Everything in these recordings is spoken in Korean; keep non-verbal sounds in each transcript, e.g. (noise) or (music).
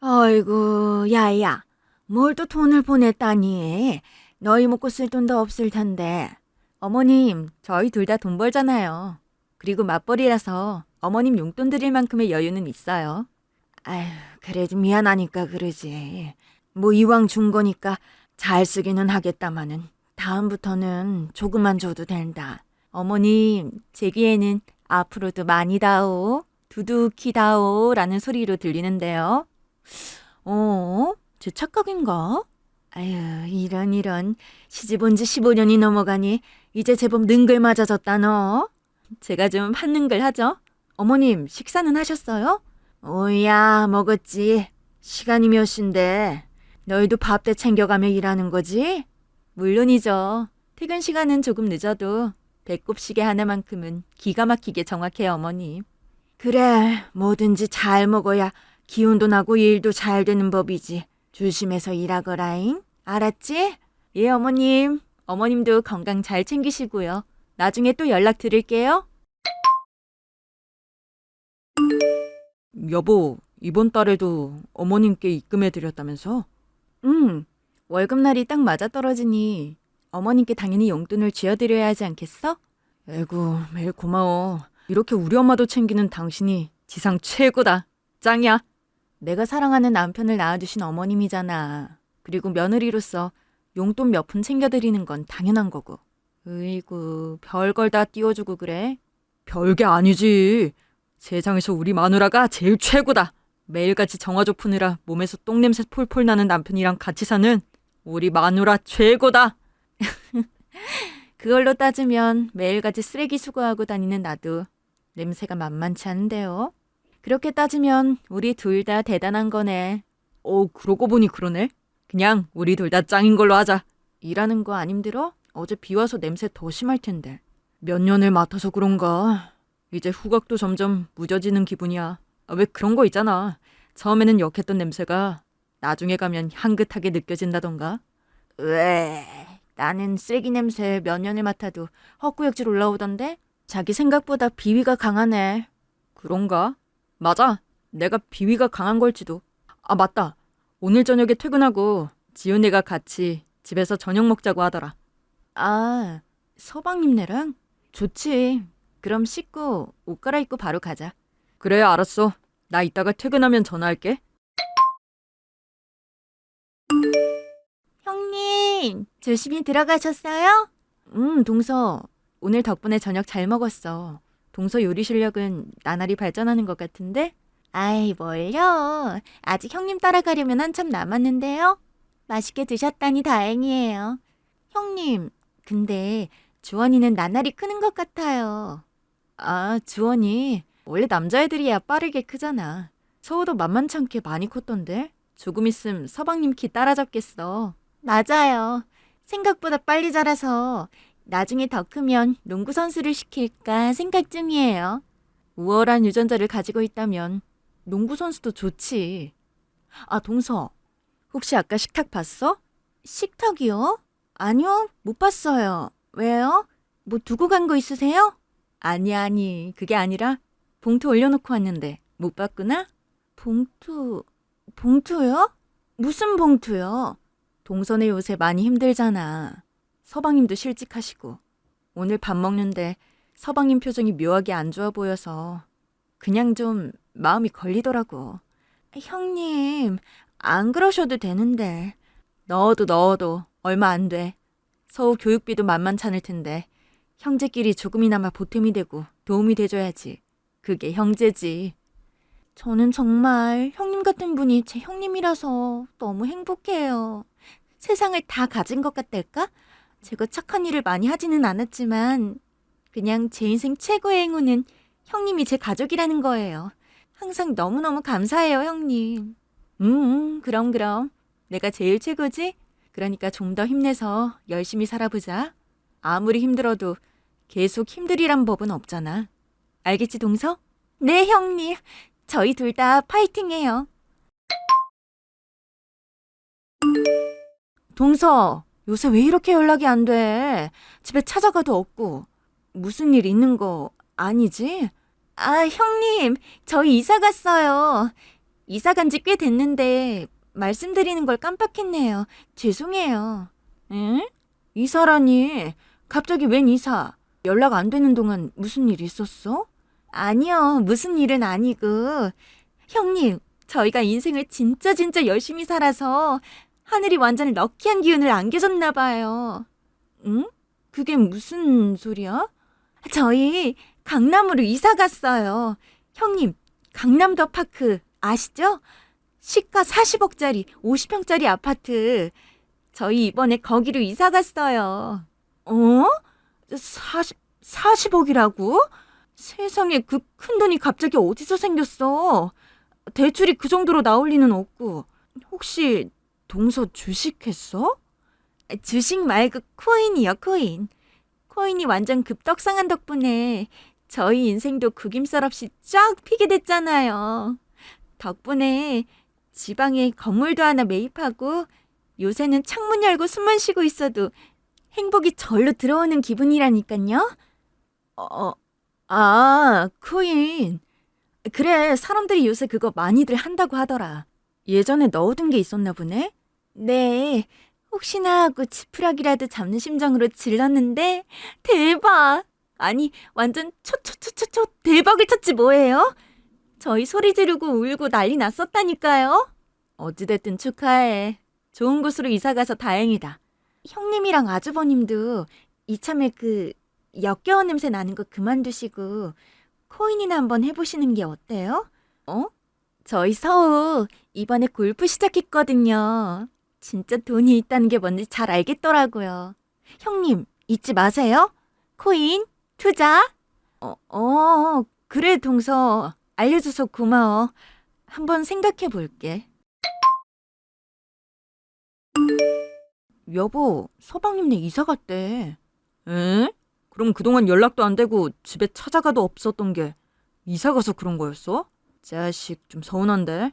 아이고, 야야, 뭘 또 돈을 보냈다니. 너희 먹고 쓸 돈도 없을 텐데. 어머님, 저희 둘 다 돈 벌잖아요. 그리고 맞벌이라서 어머님 용돈 드릴 만큼의 여유는 있어요. 아휴, 그래도 미안하니까 그러지. 뭐 이왕 준 거니까 잘 쓰기는 하겠다마는 다음부터는 조금만 줘도 된다. 어머님, 제기에는 앞으로도 많이 다오, 두둑히 다오 라는 소리로 들리는데요. 어? 제 착각인가? 아유, 이런 이런. 시집 온 지 15년이 넘어가니 이제 제법 능글 맞아졌다 너. 제가 좀 한능글 하죠? 어머님, 식사는 하셨어요? 오야, 먹었지. 시간이 몇 시인데. 너희도 밥 때 챙겨가며 일하는 거지? 물론이죠. 퇴근 시간은 조금 늦어도 배꼽 시계 하나만큼은 기가 막히게 정확해요, 어머님. 그래, 뭐든지 잘 먹어야 기운도 나고 일도 잘 되는 법이지. 조심해서 일하거라잉. 알았지? 예, 어머님. 어머님도 건강 잘 챙기시고요. 나중에 또 연락 드릴게요. 여보, 이번 달에도 어머님께 입금해 드렸다면서? 응. 월급날이 딱 맞아 떨어지니 어머님께 당연히 용돈을 쥐어드려야 하지 않겠어? 에구, 매일 고마워. 이렇게 우리 엄마도 챙기는 당신이 지상 최고다. 짱이야. 내가 사랑하는 남편을 낳아주신 어머님이잖아. 그리고 며느리로서 용돈 몇 푼 챙겨드리는 건 당연한 거고. 으이구, 별걸 다 띄워주고 그래? 별게 아니지. 세상에서 우리 마누라가 제일 최고다. 매일같이 정화조 푸느라 몸에서 똥냄새 폴폴 나는 남편이랑 같이 사는 우리 마누라 최고다. (laughs) 그걸로 따지면 매일같이 쓰레기 수거하고 다니는 나도 냄새가 만만치 않은데요. 그렇게 따지면 우리 둘 다 대단한 거네. 어, 그러고 보니 그러네. 그냥 우리 둘 다 짱인 걸로 하자. 일하는 거 안 힘들어? 어제 비 와서 냄새 더 심할 텐데. 몇 년을 맡아서 그런가. 이제 후각도 점점 무뎌지는 기분이야. 아, 왜 그런 거 있잖아. 처음에는 역했던 냄새가 나중에 가면 향긋하게 느껴진다던가. 왜? 나는 쓰레기 냄새 몇 년을 맡아도 헛구역질 올라오던데? 자기 생각보다 비위가 강하네. 그런가? 맞아. 내가 비위가 강한 걸지도. 아, 맞다. 오늘 저녁에 퇴근하고 지훈이가 같이 집에서 저녁 먹자고 하더라. 아, 서방님네랑? 좋지. 그럼 씻고 옷 갈아입고 바로 가자. 그래, 알았어. 나 이따가 퇴근하면 전화할게. 형님, 조심히 들어가셨어요? 음, 동서. 오늘 덕분에 저녁 잘 먹었어. 동서 요리 실력은 나날이 발전하는 것 같은데? 아이, 뭘요? 아직 형님 따라가려면 한참 남았는데요? 맛있게 드셨다니 다행이에요. 형님, 근데 주원이는 나날이 크는 것 같아요. 아, 주원이 원래 남자애들이야 빠르게 크잖아. 서우도 만만치 않게 많이 컸던데? 조금 있음 서방님 키 따라잡겠어. 맞아요. 생각보다 빨리 자라서 나중에 더 크면 농구 선수를 시킬까 생각 중이에요. 우월한 유전자를 가지고 있다면 농구 선수도 좋지. 아, 동서. 혹시 아까 식탁 봤어? 식탁이요? 아니요, 못 봤어요. 왜요? 뭐 두고 간 거 있으세요? 아니, 아니. 그게 아니라 봉투 올려놓고 왔는데 못 봤구나? 봉투, 봉투요? 무슨 봉투요? 동선에 요새 많이 힘들잖아. 서방님도 실직하시고. 오늘 밥 먹는데 서방님 표정이 묘하게 안 좋아 보여서 그냥 좀 마음이 걸리더라고. 형님, 안 그러셔도 되는데. 넣어도 넣어도 얼마 안 돼. 서우 교육비도 만만찮을 텐데 형제끼리 조금이나마 보탬이 되고 도움이 돼줘야지. 그게 형제지. 저는 정말 형님 같은 분이 제 형님이라서 너무 행복해요. 세상을 다 가진 것 같달까? 제가 착한 일을 많이 하지는 않았지만 그냥 제 인생 최고의 행운은 형님이 제 가족이라는 거예요. 항상 너무너무 감사해요, 형님. 음, 음, 그럼 그럼. 내가 제일 최고지? 그러니까 좀 더 힘내서 열심히 살아보자. 아무리 힘들어도 계속 힘들이란 법은 없잖아. 알겠지, 동서? 네, 형님. 저희 둘 다 파이팅해요. 동서, 요새 왜 이렇게 연락이 안 돼? 집에 찾아가도 없고. 무슨 일 있는 거 아니지? 아, 형님, 저희 이사 갔어요. 이사 간 지 꽤 됐는데 말씀드리는 걸 깜빡했네요. 죄송해요. 응? 이사라니? 갑자기 웬 이사? 연락 안 되는 동안 무슨 일 있었어? 아니요, 무슨 일은 아니고. 형님, 저희가 인생을 진짜 진짜 열심히 살아서 하늘이 완전 럭키한 기운을 안겨줬나 봐요. 응? 그게 무슨 소리야? 저희 강남으로 이사 갔어요. 형님, 강남더 파크 아시죠? 시가 40억짜리 50평짜리 아파트. 저희 이번에 거기로 이사 갔어요. 어? 40, 40억이라고? 세상에 그 큰 돈이 갑자기 어디서 생겼어? 대출이 그 정도로 나올 리는 없고. 혹시 동서 주식했어? 주식 말고 코인이요, 코인. 코인이 완전 급떡상한 덕분에 저희 인생도 구김살 없이 쫙 피게 됐잖아요. 덕분에 지방에 건물도 하나 매입하고 요새는 창문 열고 숨만 쉬고 있어도 행복이 절로 들어오는 기분이라니까요. 어, 아, 코인. 그래, 사람들이 요새 그거 많이들 한다고 하더라. 예전에 넣어둔 게 있었나 보네? 네, 혹시나 하고 지푸라기라도 잡는 심정으로 질렀는데, 대박! 아니, 완전 초초초초초 대박을 쳤지 뭐예요? 저희 소리 지르고 울고 난리 났었다니까요. 어찌됐든 축하해. 좋은 곳으로 이사 가서 다행이다. 형님이랑 아주버님도 이참에 그 역겨운 냄새 나는 거 그만두시고 코인이나 한번 해보시는 게 어때요? 어? 저희 서우 이번에 골프 시작했거든요. 진짜 돈이 있다는 게 뭔지 잘 알겠더라고요. 형님, 잊지 마세요. 코인, 투자. 어, 어, 그래, 동서. 알려줘서 고마워. 한번 생각해 볼게. 여보, 서방님네 이사 갔대. 에? 그럼 그동안 연락도 안 되고 집에 찾아가도 없었던 게 이사 가서 그런 거였어? 자식 좀 서운한데.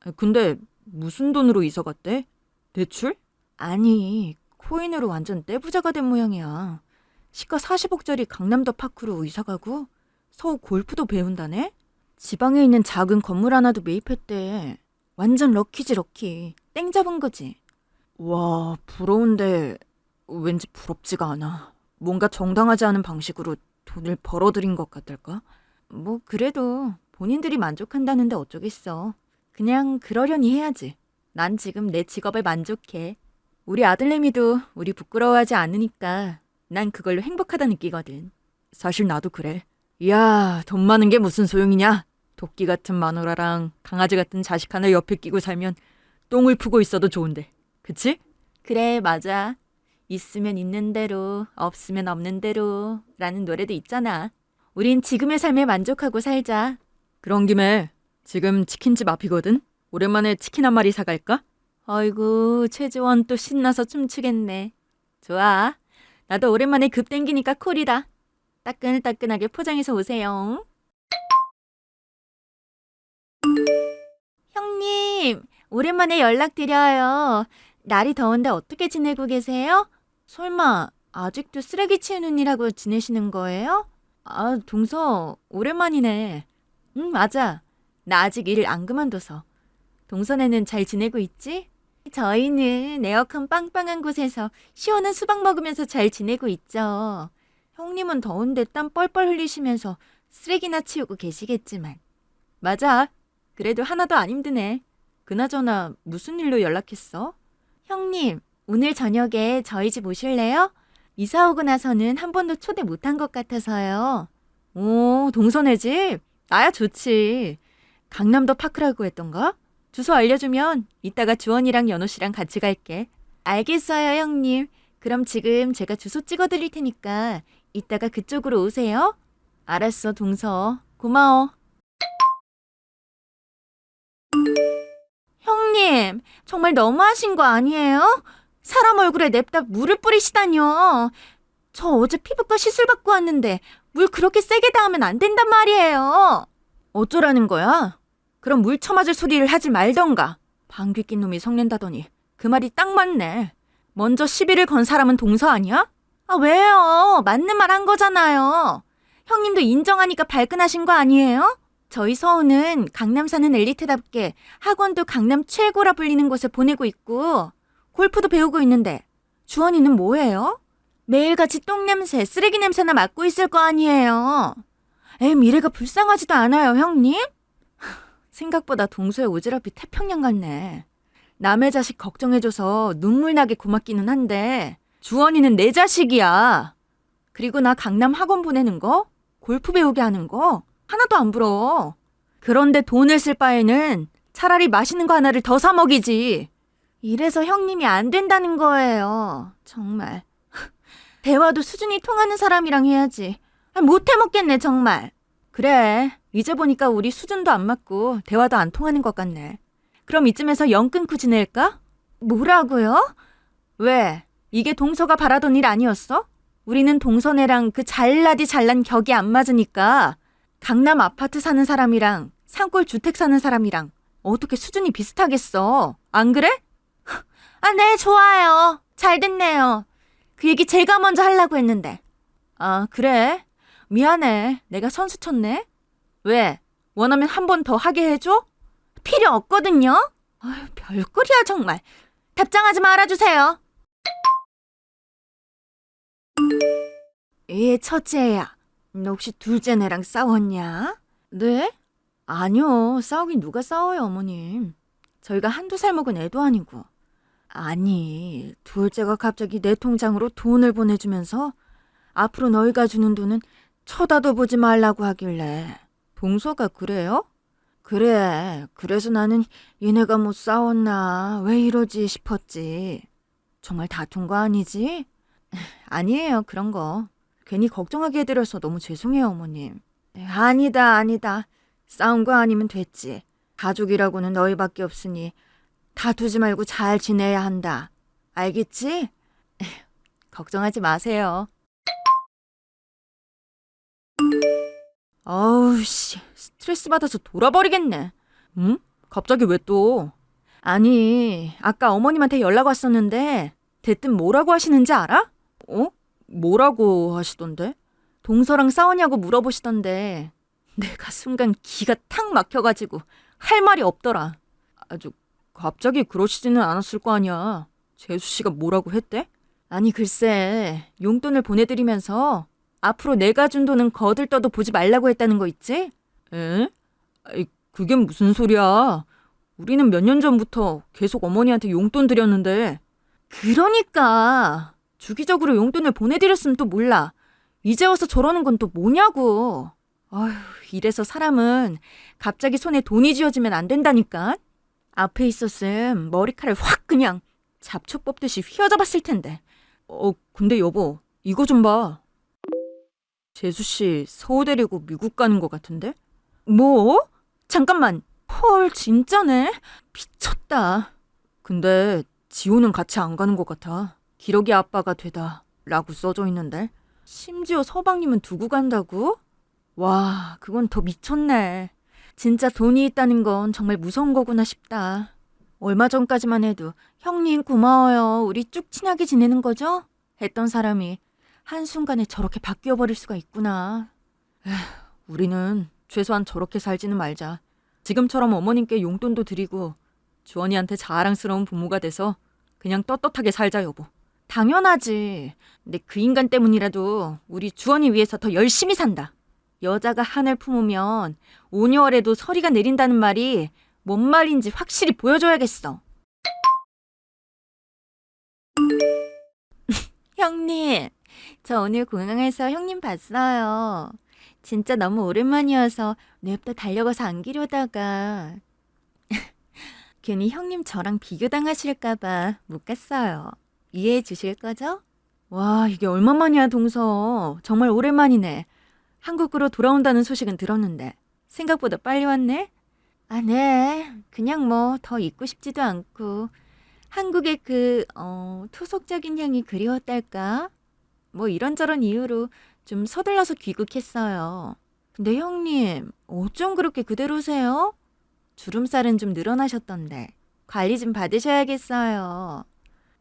아, 근데 무슨 돈으로 이사 갔대? 대출? 아니, 코인으로 완전 떼부자가 된 모양이야. 시가 40억짜리 강남더 파크로 이사 가고 서울 골프도 배운다네? 지방에 있는 작은 건물 하나도 매입했대. 완전 럭키지 럭키. 땡 잡은 거지. 와, 부러운데 왠지 부럽지가 않아. 뭔가 정당하지 않은 방식으로 돈을 벌어들인 것 같달까? 뭐 그래도 본인들이 만족한다는데 어쩌겠어. 그냥 그러려니 해야지. 난 지금 내 직업에 만족해. 우리 아들내미도 우리 부끄러워하지 않으니까 난 그걸로 행복하다 느끼거든. 사실 나도 그래. 이야, 돈 많은 게 무슨 소용이냐? 도끼 같은 마누라랑 강아지 같은 자식 하나 옆에 끼고 살면 똥을 푸고 있어도 좋은데. 그치? 그래, 맞아. 있으면 있는 대로, 없으면 없는 대로 라는 노래도 있잖아. 우린 지금의 삶에 만족하고 살자. 그런 김에 지금 치킨집 앞이거든? 오랜만에 치킨 한 마리 사갈까? 아이고, 최지원 또 신나서 춤추겠네. 좋아. 나도 오랜만에 급 땡기니까 콜이다. 따끈따끈하게 포장해서 오세요. 형님, 오랜만에 연락드려요. 날이 더운데 어떻게 지내고 계세요? 설마 아직도 쓰레기 치우는 일하고 지내시는 거예요? 아, 동서, 오랜만이네. 응, 맞아. 나 아직 일 안 그만둬서. 동선에는 잘 지내고 있지? 저희는 에어컨 빵빵한 곳에서 시원한 수박 먹으면서 잘 지내고 있죠. 형님은 더운데 땀 뻘뻘 흘리시면서 쓰레기나 치우고 계시겠지만. 맞아. 그래도 하나도 안 힘드네. 그나저나 무슨 일로 연락했어? 형님, 오늘 저녁에 저희 집 오실래요? 이사 오고 나서는 한 번도 초대 못한 것 같아서요. 오, 동선의 집? 나야 좋지. 강남더 파크라고 했던가? 주소 알려주면 이따가 주원이랑 연호 씨랑 같이 갈게. 알겠어요, 형님. 그럼 지금 제가 주소 찍어드릴 테니까 이따가 그쪽으로 오세요. 알았어, 동서. 고마워. 형님, 정말 너무하신 거 아니에요? 사람 얼굴에 냅다 물을 뿌리시다뇨. 저 어제 피부과 시술 받고 왔는데 물 그렇게 세게 닿으면 안 된단 말이에요. 어쩌라는 거야? 그럼 물 쳐맞을 소리를 하지 말던가. 방귀 낀 놈이 성낸다더니 그 말이 딱 맞네. 먼저 시비를 건 사람은 동서 아니야? 아 왜요? 맞는 말 한 거잖아요. 형님도 인정하니까 발끈하신 거 아니에요? 저희 서우는 강남 사는 엘리트답게 학원도 강남 최고라 불리는 곳에 보내고 있고 골프도 배우고 있는데 주원이는 뭐예요? 매일같이 똥냄새, 쓰레기 냄새나 맡고 있을 거 아니에요. 애 미래가 불쌍하지도 않아요, 형님? 생각보다 동서의 오지랖이 태평양 같네. 남의 자식 걱정해줘서 눈물 나게 고맙기는 한데 주원이는 내 자식이야. 그리고 나 강남 학원 보내는 거, 골프 배우게 하는 거 하나도 안 부러워. 그런데 돈을 쓸 바에는 차라리 맛있는 거 하나를 더 사 먹이지. 이래서 형님이 안 된다는 거예요. 정말. (laughs) 대화도 수준이 통하는 사람이랑 해야지. 아, 못 해 먹겠네, 정말. 그래. 이제 보니까 우리 수준도 안 맞고 대화도 안 통하는 것 같네. 그럼 이쯤에서 영 끊고 지낼까? 뭐라고요? 왜? 이게 동서가 바라던 일 아니었어? 우리는 동서네랑 그 잘나디 잘난 격이 안 맞으니까 강남 아파트 사는 사람이랑 산골 주택 사는 사람이랑 어떻게 수준이 비슷하겠어? 안 그래? (laughs) 아, 네, 좋아요. 잘 됐네요. 그 얘기 제가 먼저 하려고 했는데. 아, 그래? 미안해. 내가 선수 쳤네. 왜? 원하면 한 번 더 하게 해줘? 필요 없거든요. 아유, 별꼴이야, 정말. 답장하지 말아주세요. 예, 첫째야. 너 혹시 둘째 네랑 싸웠냐? 네? 아니요. 싸우긴 누가 싸워요, 어머님. 저희가 한두 살 먹은 애도 아니고. 아니, 둘째가 갑자기 내 통장으로 돈을 보내주면서 앞으로 너희가 주는 돈은 쳐다도 보지 말라고 하길래. 동서가 그래요? 그래. 그래서 나는 얘네가 뭐 싸웠나, 왜 이러지 싶었지. 정말 다툰 거 아니지? (laughs) 아니에요, 그런 거. 괜히 걱정하게 해드려서 너무 죄송해요, 어머님. 아니다, 아니다. 싸운 거 아니면 됐지. 가족이라고는 너희밖에 없으니 다투지 말고 잘 지내야 한다. 알겠지? (laughs) 걱정하지 마세요. 어우, 씨. 스트레스 받아서 돌아버리겠네. 응? 갑자기 왜 또? 아니, 아까 어머님한테 연락 왔었는데, 대뜸 뭐라고 하시는지 알아? 어? 뭐라고 하시던데? 동서랑 싸우냐고 물어보시던데, 내가 순간 기가 탁 막혀가지고, 할 말이 없더라. 아주, 갑자기 그러시지는 않았을 거 아니야. 재수 씨가 뭐라고 했대? 아니, 글쎄, 용돈을 보내드리면서, 앞으로 내가 준 돈은 거들떠도 보지 말라고 했다는 거 있지? 에? 그게 무슨 소리야. 우리는 몇 년 전부터 계속 어머니한테 용돈 드렸는데. 그러니까 주기적으로 용돈을 보내드렸으면 또 몰라. 이제 와서 저러는 건 또 뭐냐고. 아휴, 이래서 사람은 갑자기 손에 돈이 쥐어지면 안 된다니까. 앞에 있었음 머리카락을 확 그냥 잡초 뽑듯이 휘어잡았을 텐데. 어, 근데 여보, 이거 좀 봐. 재수 씨 서우 데리고 미국 가는 것 같은데? 뭐? 잠깐만. 헐, 진짜네. 미쳤다. 근데 지호는 같이 안 가는 것 같아. 기러기 아빠가 되다. 라고 써져 있는데. 심지어 서방님은 두고 간다고? 와, 그건 더 미쳤네. 진짜 돈이 있다는 건 정말 무서운 거구나 싶다. 얼마 전까지만 해도 형님 고마워요. 우리 쭉 친하게 지내는 거죠? 했던 사람이 한순간에 저렇게 바뀌어 버릴 수가 있구나. 에휴, 우리는 최소한 저렇게 살지는 말자. 지금처럼 어머님께 용돈도 드리고 주원이한테 자랑스러운 부모가 돼서 그냥 떳떳하게 살자 여보. 당연하지. 근데 그 인간 때문이라도 우리 주원이 위해서 더 열심히 산다. 여자가 한을 품으면 오녀월에도 서리가 내린다는 말이 뭔 말인지 확실히 보여줘야겠어. (laughs) 형님, 저 오늘 공항에서 형님 봤어요. 진짜 너무 오랜만이어서 냅다 달려가서 안기려다가 (laughs) 괜히 형님 저랑 비교당하실까봐 못 갔어요. 이해해 주실 거죠? 와, 이게 얼마만이야, 동서. 정말 오랜만이네. 한국으로 돌아온다는 소식은 들었는데 생각보다 빨리 왔네. 아, 네. 그냥 뭐 더 있고 싶지도 않고 한국의 그 어, 토속적인 향이 그리웠달까? 뭐 이런저런 이유로 좀 서둘러서 귀국했어요. 근데 형님, 어쩜 그렇게 그대로세요? 주름살은 좀 늘어나셨던데 관리 좀 받으셔야겠어요.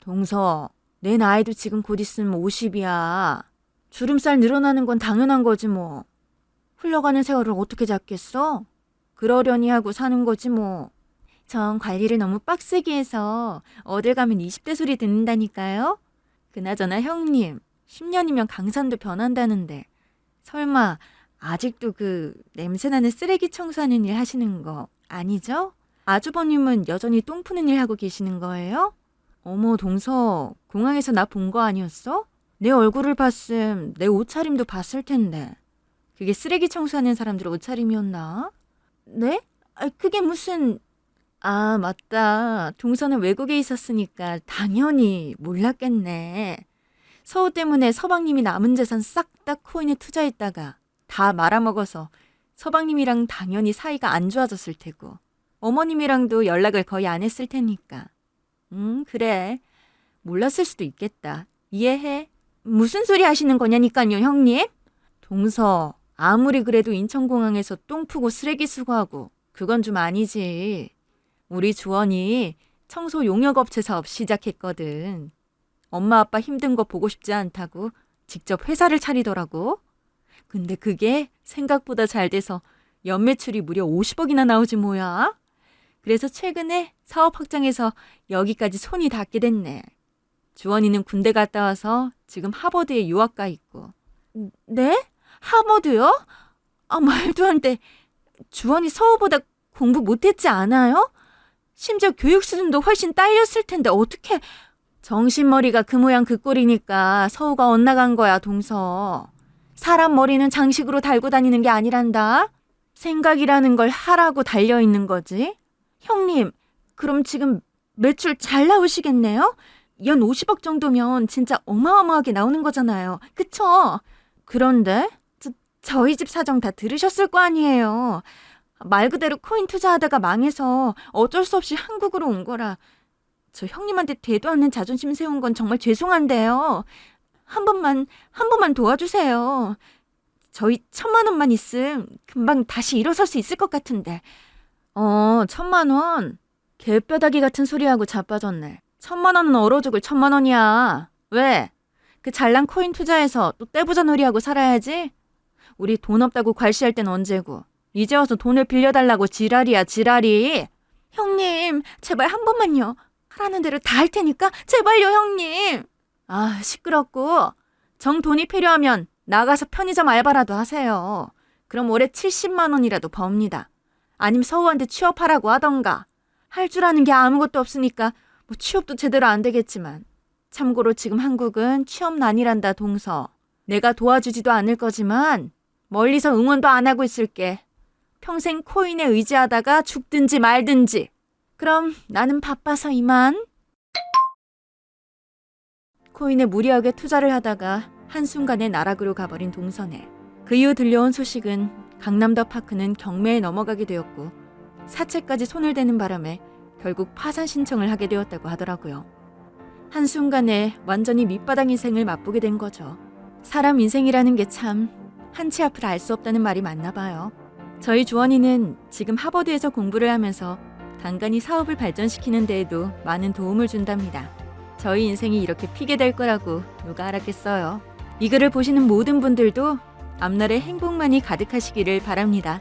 동서, 내 나이도 지금 곧 있으면 50이야. 주름살 늘어나는 건 당연한 거지 뭐. 흘러가는 세월을 어떻게 잡겠어? 그러려니 하고 사는 거지 뭐. 전 관리를 너무 빡세게 해서 어딜 가면 20대 소리 듣는다니까요. 그나저나 형님, 10년이면 강산도 변한다는데 설마 아직도 그 냄새나는 쓰레기 청소하는 일 하시는 거 아니죠? 아주버님은 여전히 똥 푸는 일 하고 계시는 거예요? 어머 동서 공항에서 나 본 거 아니었어? 내 얼굴을 봤음 내 옷차림도 봤을 텐데 그게 쓰레기 청소하는 사람들 옷차림이었나? 네? 아, 그게 무슨 아 맞다 동서는 외국에 있었으니까 당연히 몰랐겠네 서우 때문에 서방님이 남은 재산 싹 다 코인에 투자했다가 다 말아먹어서 서방님이랑 당연히 사이가 안 좋아졌을 테고 어머님이랑도 연락을 거의 안 했을 테니까. 음 그래. 몰랐을 수도 있겠다. 이해해? 무슨 소리 하시는 거냐니까요 형님. 동서 아무리 그래도 인천공항에서 똥 푸고 쓰레기 수거하고 그건 좀 아니지. 우리 주원이 청소 용역업체 사업 시작했거든 엄마 아빠 힘든 거 보고 싶지 않다고 직접 회사를 차리더라고. 근데 그게 생각보다 잘 돼서 연매출이 무려 50억이나 나오지 뭐야. 그래서 최근에 사업 확장해서 여기까지 손이 닿게 됐네. 주원이는 군대 갔다 와서 지금 하버드에 유학 가 있고. 네? 하버드요? 아, 말도 안 돼. 주원이 서우보다 공부 못했지 않아요? 심지어 교육 수준도 훨씬 딸렸을 텐데 어떻게 정신머리가 그 모양 그 꼴이니까 서우가 엇나간 거야, 동서. 사람 머리는 장식으로 달고 다니는 게 아니란다. 생각이라는 걸 하라고 달려 있는 거지. 형님, 그럼 지금 매출 잘 나오시겠네요? 연 50억 정도면 진짜 어마어마하게 나오는 거잖아요. 그쵸? 그런데 저, 저희 집 사정 다 들으셨을 거 아니에요. 말 그대로 코인 투자하다가 망해서 어쩔 수 없이 한국으로 온 거라. 저 형님한테 되도 않는 자존심 세운 건 정말 죄송한데요. 한 번만, 한 번만 도와주세요. 저희 천만 원만 있음 금방 다시 일어설 수 있을 것 같은데. 어, 천만 원? 개뼈다귀 같은 소리하고 자빠졌네. 천만 원은 얼어 죽을 천만 원이야. 왜? 그 잘난 코인 투자해서 또 떼부자 놀이하고 살아야지? 우리 돈 없다고 괄시할 땐 언제고. 이제 와서 돈을 빌려달라고 지랄이야, 지랄이. 형님, 제발 한 번만요. 하라는 대로 다 할 테니까 제발요 형님. 아 시끄럽고 정 돈이 필요하면 나가서 편의점 알바라도 하세요. 그럼 월에 70만 원이라도 법니다. 아님 서우한테 취업하라고 하던가. 할 줄 아는 게 아무것도 없으니까 뭐 취업도 제대로 안 되겠지만. 참고로 지금 한국은 취업난이란다 동서. 내가 도와주지도 않을 거지만 멀리서 응원도 안 하고 있을게. 평생 코인에 의지하다가 죽든지 말든지. 그럼 나는 바빠서 이만. 코인에 무리하게 투자를 하다가 한순간에 나락으로 가버린 동선에 그 이후 들려온 소식은 강남더 파크는 경매에 넘어가게 되었고 사채까지 손을 대는 바람에 결국 파산 신청을 하게 되었다고 하더라고요. 한순간에 완전히 밑바닥 인생을 맛보게 된 거죠. 사람 인생이라는 게 참 한치 앞을 알 수 없다는 말이 맞나 봐요. 저희 주원이는 지금 하버드에서 공부를 하면서 간간히 사업을 발전시키는 데에도 많은 도움을 준답니다. 저희 인생이 이렇게 피게 될 거라고 누가 알았겠어요. 이 글을 보시는 모든 분들도 앞날에 행복만이 가득하시기를 바랍니다.